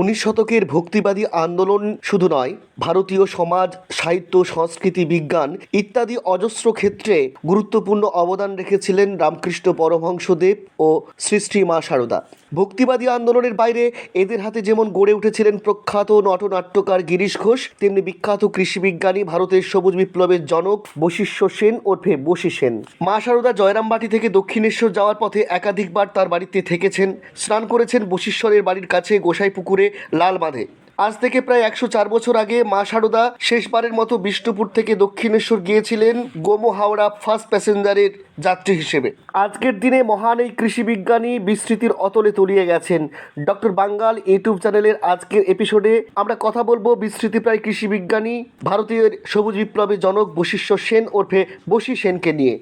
উনিশ শতকের ভক্তিবাদী আন্দোলন শুধু নয়, ভারতীয় সমাজ, সাহিত্য, সংস্কৃতি, বিজ্ঞান ইত্যাদি অজস্র ক্ষেত্রে গুরুত্বপূর্ণ অবদান রেখেছিলেন রামকৃষ্ণ পরমহংসদেব ও শ্রী মা সারদা। ভক্তিবাদী আন্দোলনের বাইরে এদের হাতে যেমন গড়ে উঠেছিলেন প্রখ্যাত নটনাট্যকার গিরিশ ঘোষ, তেমনি বিখ্যাত কৃষিবিজ্ঞানী ভারতের সবুজ বিপ্লবের জনক বশিষ্য সেন ওরফে বশি সেন। মা সারদা জয়রামবাটি থেকে দক্ষিণেশ্বর যাওয়ার পথে একাধিকবার তার বাড়িতে থেকেছেন, স্নান করেছেন বশিষ্ঠরের বাড়ির কাছে গোসাই পুকুরে লাল বাঁধে। আজ থেকে প্রায় একশো চার বছর আগে মা সারদা শেষবারের মতো বিষ্ণুপুর থেকে দক্ষিণেশ্বর গিয়েছিলেন গোমো হাওড়া ফার্স্ট প্যাসেঞ্জারের যাত্রী হিসেবে। আজকের দিনে মহান এই কৃষি বিজ্ঞানী বিস্তৃতির অতলে তলিয়ে গেছেন। ডক্টর বাঙ্গাল ইউটিউব চ্যানেলের আজকের এপিসোডে আমরা কথা বলব বিস্তৃতি প্রায় কৃষি বিজ্ঞানী, ভারতীয় সবুজ বিপ্লবের জনক বশিষ্য সেন ওরফে বশি সেনকে নিয়ে।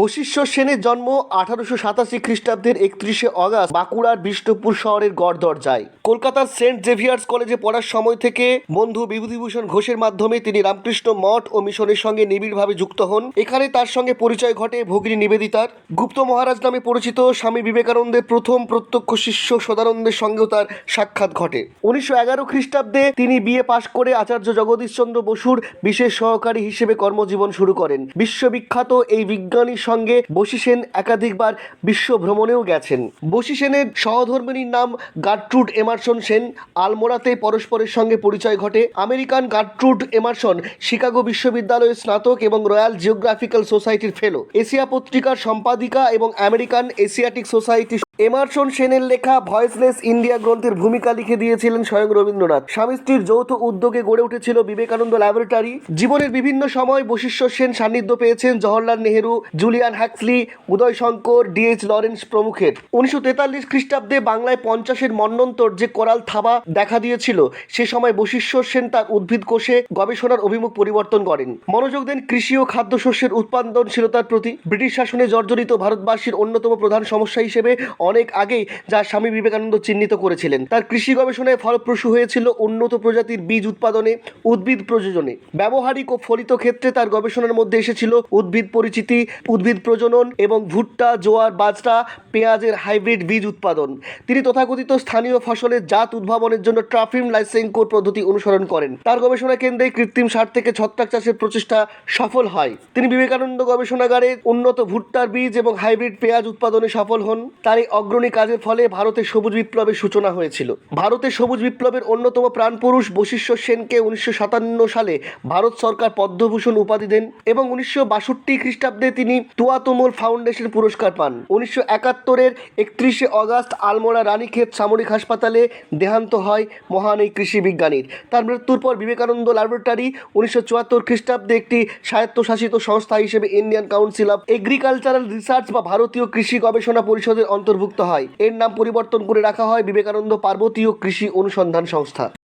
বশিষ্য সেনের জন্ম আঠারোশো সাতাশি খ্রিস্টাব্দের একত্রিশে অগাস্ট বাঁকুড়ার বিষ্ণুপুর শহরের গড়দরজায়। কলকাতার সেন্ট জেভিয়ার্স কলেজে পড়ার সময় থেকে বন্ধু বিভূতিভূষণ ঘোষের মাধ্যমে তিনি রামকৃষ্ণ মঠ ও মিশনের সঙ্গে নিবিড়ভাবে যুক্ত হন। এখানে তার সঙ্গে পরিচয় ঘটে ভগিনী নিবেদিতার। গুপ্ত মহারাজ নামে পরিচিত স্বামী বিবেকানন্দের প্রথম প্রত্যক্ষ শিষ্য সদানন্দের সঙ্গেও তার সাক্ষাৎ ঘটে। উনিশশো এগারো খ্রিস্টাব্দে তিনি বিএ পাশ করে আচার্য জগদীশচন্দ্র বসুর বিশেষ সহকারী হিসেবে কর্মজীবন শুরু করেন। বিশ্ববিখ্যাত এই বিজ্ঞানীর সঙ্গে বশি সেন একাধিকবার বিশ্ব ভ্রমণেও গেছেন। বশি সেনের সহধর্মিনীর নাম গার্ট্রুড এমারসন সেন। আলমোড়াতে পরস্পরের সঙ্গে পরিচয় ঘটে। আমেরিকান গার্ট্রুড এমারসন শিকাগো বিশ্ববিদ্যালয়ের স্নাতক এবং রয়্যাল জিওগ্রাফিক্যাল সোসাইটির ফেলো। এশিয়া পত্রিকার সম্পাদিকা এবং আমেরিকান এশিয়াটিক সোসাইটি এমারসন সেনের লেখা ভয়েসলেস ইন্ডিয়া গ্রন্থের ভূমিকা লিখে দিয়েছিলেন স্বয়ং রবীন্দ্রনাথ। স্বামী স্ত্রীর যৌথ উদ্যোগে গড়ে উঠেছিল বিবেকানন্দ ল্যাবরেটরি। জীবনের বিভিন্ন সময় বশিষ্ঠ সেন সান্নিধ্য পেয়েছেন Jawaharlal Nehru Julian Huxley, Uday Shankar DH Lawrence প্রমুখের। উনিশশো তেতাল্লিশ খ্রিস্টাব্দে বাংলায় পঞ্চাশের মন্বন্তর যে কোরাল থাবা দেখা দিয়েছিল, সে সময় বশিষ্ঠ সেন তার উদ্ভিদ কোষে গবেষণার অভিমুখ পরিবর্তন করেন। মনোযোগ দেন কৃষি ও খাদ্যশস্যের উৎপাদনশীলতার প্রতি। ব্রিটিশ শাসনে জর্জরিত ভারতবাসীর অন্যতম প্রধান সমস্যা হিসেবে অনেক আগেই যা স্বামী বিবেকানন্দ চিহ্নিত করেছিলেন। তার কৃষি গবেষণায় ফলপ্রসূ হয়েছিল উন্নত প্রজাতির বীজ উৎপাদনে, উদ্ভিদ প্রযোজনে। ব্যবহারিক ও ফলিত ক্ষেত্রে তার গবেষণার মধ্যে এসেছিল উদ্ভিদ পরিচিতি উদ্ভিদ প্রজনন এবং ভুট্টা, জোয়ার, বাজরা, পেঁয়াজের হাইব্রিড বীজ উৎপাদন। তিনি তথাকথিত স্থানীয় ফসলের জাত উদ্ভাবনের জন্য ট্রাফিম লাইসেঙ্কোর পদ্ধতি অনুসরণ করেন। তার গবেষণা কেন্দ্রে কৃত্রিম সার থেকে ছত্রাক চাষের প্রচেষ্টা সফল হয়। তিনি বিবেকানন্দ গবেষণাগারে উন্নত ভুট্টার বীজ এবং হাইব্রিড পেঁয়াজ উৎপাদনে সফল হন। তার এই অগ্রণী কাজের ফলে ভারতের সবুজ বিপ্লবের সূচনা হয়েছিল। ভারতের সবুজ বিপ্লবের অন্যতম প্রাণপুরুষ বশিষ্ঠ সেনকে উনিশশো সাতান্ন সালে ভারত সরকার পদ্মভূষণ উপাধি দেন এবং উনিশশো বাষট্টি খ্রিস্টাব্দে তিনি তুয়াতুমুল ফাউন্ডেশন পুরস্কার পান। উনিশশো একাত্তরের একত্রিশে অগাস্ট আলমোড়া রানীক্ষেত সামরিক হাসপাতালে দেহান্ত হয় মহান এই কৃষি বিজ্ঞানীর। তার মৃত্যুর পর বিবেকানন্দ ল্যাবরেটরি উনিশশো চুয়াত্তর খ্রিস্টাব্দে একটি স্বায়ত্তশাসিত সংস্থা হিসেবে Indian council of agricultural research বা ভারতীয় কৃষি গবেষণা পরিষদের অন্তর্ভুক্ত হয়। এর নাম পরিবর্তন করে রাখা হয় বিবেকানন্দ পার্বতীয় কৃষি অনুসন্ধান সংস্থা।